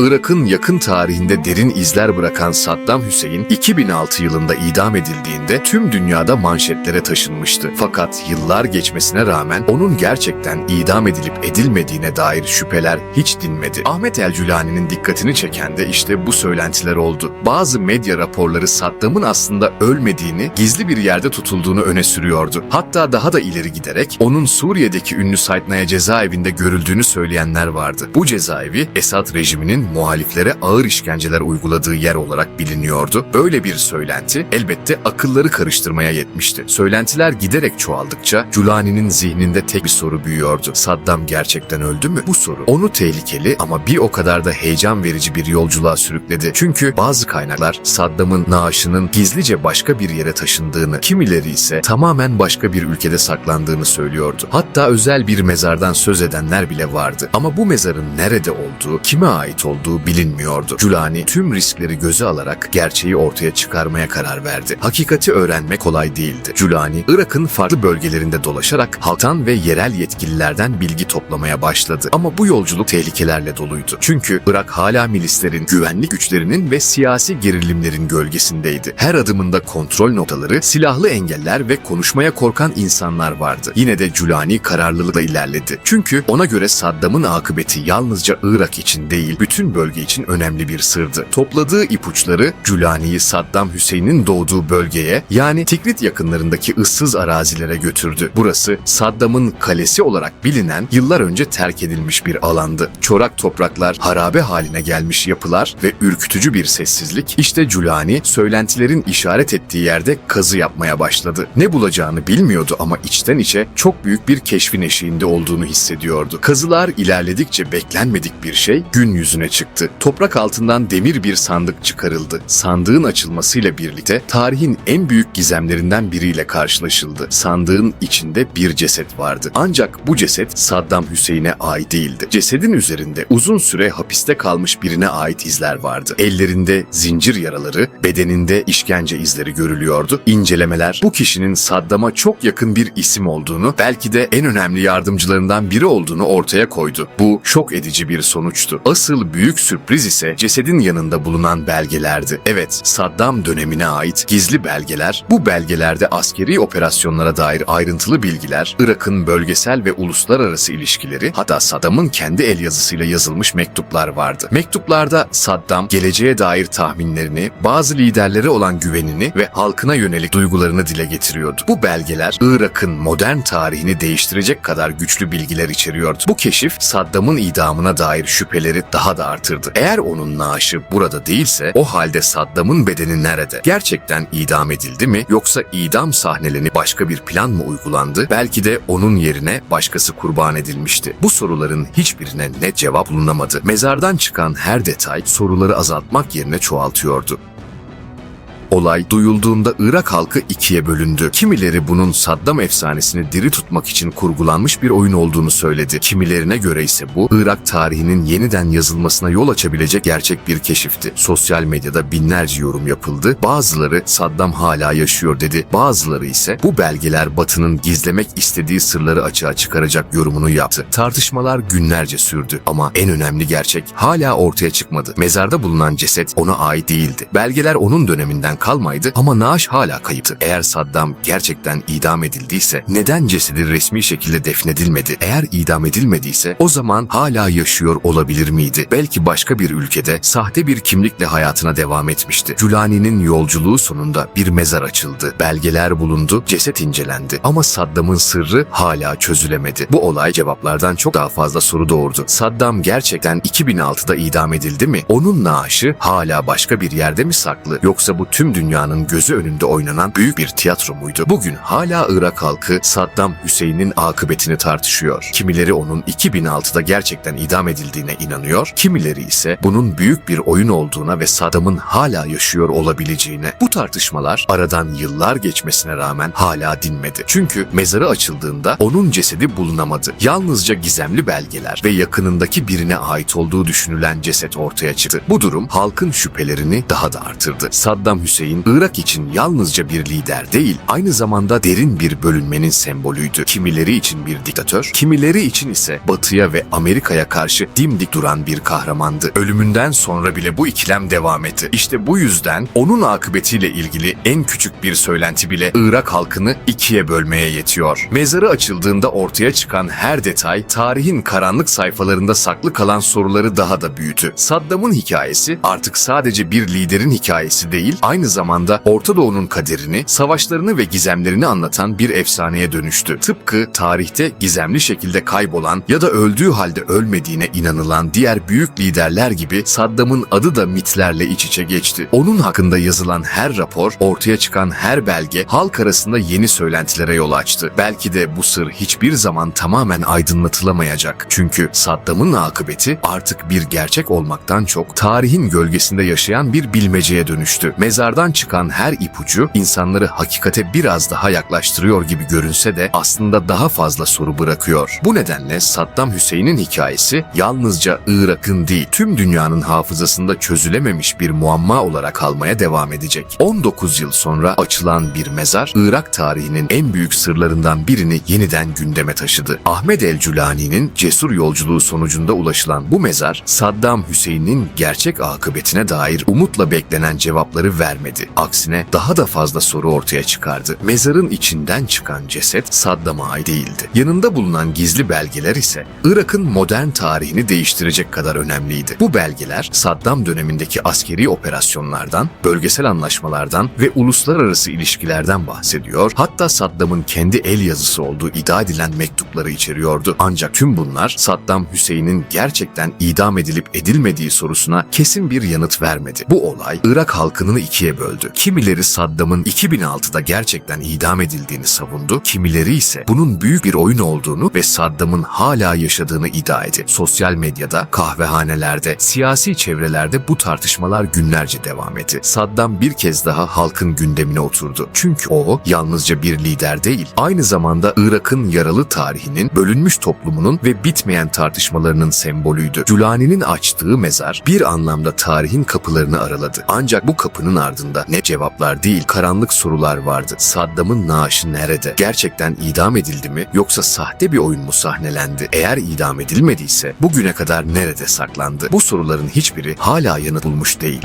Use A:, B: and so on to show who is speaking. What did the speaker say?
A: Irak'ın yakın tarihinde derin izler bırakan Saddam Hüseyin 2006 yılında idam edildiğinde tüm dünyada manşetlere taşınmıştı. Fakat yıllar geçmesine rağmen onun gerçekten idam edilip edilmediğine dair şüpheler hiç dinmedi. Ahmet El-Cülani'nin dikkatini çeken de işte bu söylentiler oldu. Bazı medya raporları Saddam'ın aslında ölmediğini, gizli bir yerde tutulduğunu öne sürüyordu. Hatta daha da ileri giderek onun Suriye'deki ünlü Saytnaya cezaevinde görüldüğünü söyleyenler vardı. Bu cezaevi Esad rejiminin muhaliflere ağır işkenceler uyguladığı yer olarak biliniyordu. Böyle bir söylenti elbette akılları karıştırmaya yetmişti. Söylentiler giderek çoğaldıkça Culani'nin zihninde tek bir soru büyüyordu. Saddam gerçekten öldü mü? Bu soru onu tehlikeli ama bir o kadar da heyecan verici bir yolculuğa sürükledi. Çünkü bazı kaynaklar Saddam'ın naaşının gizlice başka bir yere taşındığını, kimileri ise tamamen başka bir ülkede saklandığını söylüyordu. Hatta özel bir mezardan söz edenler bile vardı. Ama bu mezarın nerede olduğu, kime ait olduğu bilinmiyordu. Culani tüm riskleri göze alarak gerçeği ortaya çıkarmaya karar verdi. Hakikati öğrenmek kolay değildi. Culani, Irak'ın farklı bölgelerinde dolaşarak halktan ve yerel yetkililerden bilgi toplamaya başladı. Ama bu yolculuk tehlikelerle doluydu. Çünkü Irak hala milislerin, güvenlik güçlerinin ve siyasi gerilimlerin gölgesindeydi. Her adımında kontrol noktaları, silahlı engeller ve konuşmaya korkan insanlar vardı. Yine de Culani kararlılıkla ilerledi. Çünkü ona göre Saddam'ın akıbeti yalnızca Irak için değil, bütün bölge için önemli bir sırdı. Topladığı ipuçları Culani'yi Saddam Hüseyin'in doğduğu bölgeye yani Tikrit yakınlarındaki ıssız arazilere götürdü. Burası Saddam'ın kalesi olarak bilinen yıllar önce terk edilmiş bir alandı. Çorak topraklar, harabe haline gelmiş yapılar ve ürkütücü bir sessizlik. İşte Culani söylentilerin işaret ettiği yerde kazı yapmaya başladı. Ne bulacağını bilmiyordu ama içten içe çok büyük bir keşfin eşiğinde olduğunu hissediyordu. Kazılar ilerledikçe beklenmedik bir şey gün yüzüne çıktı. Toprak altından demir bir sandık çıkarıldı. Sandığın açılmasıyla birlikte tarihin en büyük gizemlerinden biriyle karşılaşıldı. Sandığın içinde bir ceset vardı. Ancak bu ceset Saddam Hüseyin'e ait değildi. Cesedin üzerinde uzun süre hapiste kalmış birine ait izler vardı. Ellerinde zincir yaraları, bedeninde işkence izleri görülüyordu. İncelemeler bu kişinin Saddam'a çok yakın bir isim olduğunu, belki de en önemli yardımcılarından biri olduğunu ortaya koydu. Bu şok edici bir sonuçtu. Asıl büyük sürpriz ise cesedin yanında bulunan belgelerdi. Evet, Saddam dönemine ait gizli belgeler, bu belgelerde askeri operasyonlara dair ayrıntılı bilgiler, Irak'ın bölgesel ve uluslararası ilişkileri, hatta Saddam'ın kendi el yazısıyla yazılmış mektuplar vardı. Mektuplarda Saddam geleceğe dair tahminlerini, bazı liderlere olan güvenini ve halkına yönelik duygularını dile getiriyordu. Bu belgeler Irak'ın modern tarihini değiştirecek kadar güçlü bilgiler içeriyordu. Bu keşif Saddam'ın idamına dair şüpheleri daha da artırdı. Eğer onun naaşı burada değilse o halde Saddam'ın bedeni nerede? Gerçekten idam edildi mi yoksa idam sahnelerini başka bir plan mı uygulandı? Belki de onun yerine başkası kurban edilmişti. Bu soruların hiçbirine net cevap bulunamadı. Mezardan çıkan her detay soruları azaltmak yerine çoğaltıyordu. Olay duyulduğunda Irak halkı ikiye bölündü. Kimileri bunun Saddam efsanesini diri tutmak için kurgulanmış bir oyun olduğunu söyledi. Kimilerine göre ise bu Irak tarihinin yeniden yazılmasına yol açabilecek gerçek bir keşifti. Sosyal medyada binlerce yorum yapıldı. Bazıları Saddam hala yaşıyor dedi. Bazıları ise bu belgeler Batı'nın gizlemek istediği sırları açığa çıkaracak yorumunu yaptı. Tartışmalar günlerce sürdü ama en önemli gerçek hala ortaya çıkmadı. Mezarda bulunan ceset ona ait değildi. Belgeler onun döneminden kalmaydı ama naaş hala kayıptı. Eğer Saddam gerçekten idam edildiyse neden cesedi resmi şekilde defnedilmedi? Eğer idam edilmediyse o zaman hala yaşıyor olabilir miydi? Belki başka bir ülkede sahte bir kimlikle hayatına devam etmişti. Culani'nin yolculuğu sonunda bir mezar açıldı. Belgeler bulundu, ceset incelendi. Ama Saddam'ın sırrı hala çözülemedi. Bu olay cevaplardan çok daha fazla soru doğurdu. Saddam gerçekten 2006'da idam edildi mi? Onun naaşı hala başka bir yerde mi saklı? Yoksa bu tüm dünyanın gözü önünde oynanan büyük bir tiyatro muydu? Bugün hala Irak halkı Saddam Hüseyin'in akıbetini tartışıyor. Kimileri onun 2006'da gerçekten idam edildiğine inanıyor, kimileri ise bunun büyük bir oyun olduğuna ve Saddam'ın hala yaşıyor olabileceğine. Bu tartışmalar aradan yıllar geçmesine rağmen hala dinmedi. Çünkü mezarı açıldığında onun cesedi bulunamadı. Yalnızca gizemli belgeler ve yakınındaki birine ait olduğu düşünülen ceset ortaya çıktı. Bu durum halkın şüphelerini daha da artırdı. Saddam Hüseyin Hüseyin, Irak için yalnızca bir lider değil, aynı zamanda derin bir bölünmenin sembolüydü. Kimileri için bir diktatör, kimileri için ise Batı'ya ve Amerika'ya karşı dimdik duran bir kahramandı. Ölümünden sonra bile bu ikilem devam etti. İşte bu yüzden onun akıbetiyle ilgili en küçük bir söylenti bile Irak halkını ikiye bölmeye yetiyor. Mezarı açıldığında ortaya çıkan her detay tarihin karanlık sayfalarında saklı kalan soruları daha da büyüttü. Saddam'ın hikayesi artık sadece bir liderin hikayesi değil, aynı zamanda Orta Doğu'nun kaderini, savaşlarını ve gizemlerini anlatan bir efsaneye dönüştü. Tıpkı tarihte gizemli şekilde kaybolan ya da öldüğü halde ölmediğine inanılan diğer büyük liderler gibi Saddam'ın adı da mitlerle iç içe geçti. Onun hakkında yazılan her rapor, ortaya çıkan her belge halk arasında yeni söylentilere yol açtı. Belki de bu sır hiçbir zaman tamamen aydınlatılamayacak. Çünkü Saddam'ın akıbeti artık bir gerçek olmaktan çok tarihin gölgesinde yaşayan bir bilmeceye dönüştü. Mezardan çıkan her ipucu insanları hakikate biraz daha yaklaştırıyor gibi görünse de aslında daha fazla soru bırakıyor. Bu nedenle Saddam Hüseyin'in hikayesi yalnızca Irak'ın değil tüm dünyanın hafızasında çözülememiş bir muamma olarak kalmaya devam edecek. 19 yıl sonra açılan bir mezar Irak tarihinin en büyük sırlarından birini yeniden gündeme taşıdı. Ahmet el Culani'nin cesur yolculuğu sonucunda ulaşılan bu mezar Saddam Hüseyin'in gerçek akıbetine dair umutla beklenen cevapları vermedi. Aksine daha da fazla soru ortaya çıkardı. Mezarın içinden çıkan ceset Saddam'a ait değildi. Yanında bulunan gizli belgeler ise Irak'ın modern tarihini değiştirecek kadar önemliydi. Bu belgeler Saddam dönemindeki askeri operasyonlardan, bölgesel anlaşmalardan ve uluslararası ilişkilerden bahsediyor. Hatta Saddam'ın kendi el yazısı olduğu iddia edilen mektupları içeriyordu. Ancak tüm bunlar Saddam Hüseyin'in gerçekten idam edilip edilmediği sorusuna kesin bir yanıt vermedi. Bu olay Irak halkını ikiye böldü. Kimileri Saddam'ın 2006'da gerçekten idam edildiğini savundu, kimileri ise bunun büyük bir oyun olduğunu ve Saddam'ın hala yaşadığını iddia etti. Sosyal medyada, kahvehanelerde, siyasi çevrelerde bu tartışmalar günlerce devam etti. Saddam bir kez daha halkın gündemine oturdu. Çünkü o yalnızca bir lider değil, aynı zamanda Irak'ın yaralı tarihinin, bölünmüş toplumunun ve bitmeyen tartışmalarının sembolüydü. Culani'nin açtığı mezar bir anlamda tarihin kapılarını araladı. Ancak bu kapının ardında ne cevaplar değil, karanlık sorular vardı. Saddam'ın naaşı nerede? Gerçekten idam edildi mi yoksa sahte bir oyun mu sahnelendi? Eğer idam edilmediyse bugüne kadar nerede saklandı? Bu soruların hiçbiri hala yanıt bulmuş değil.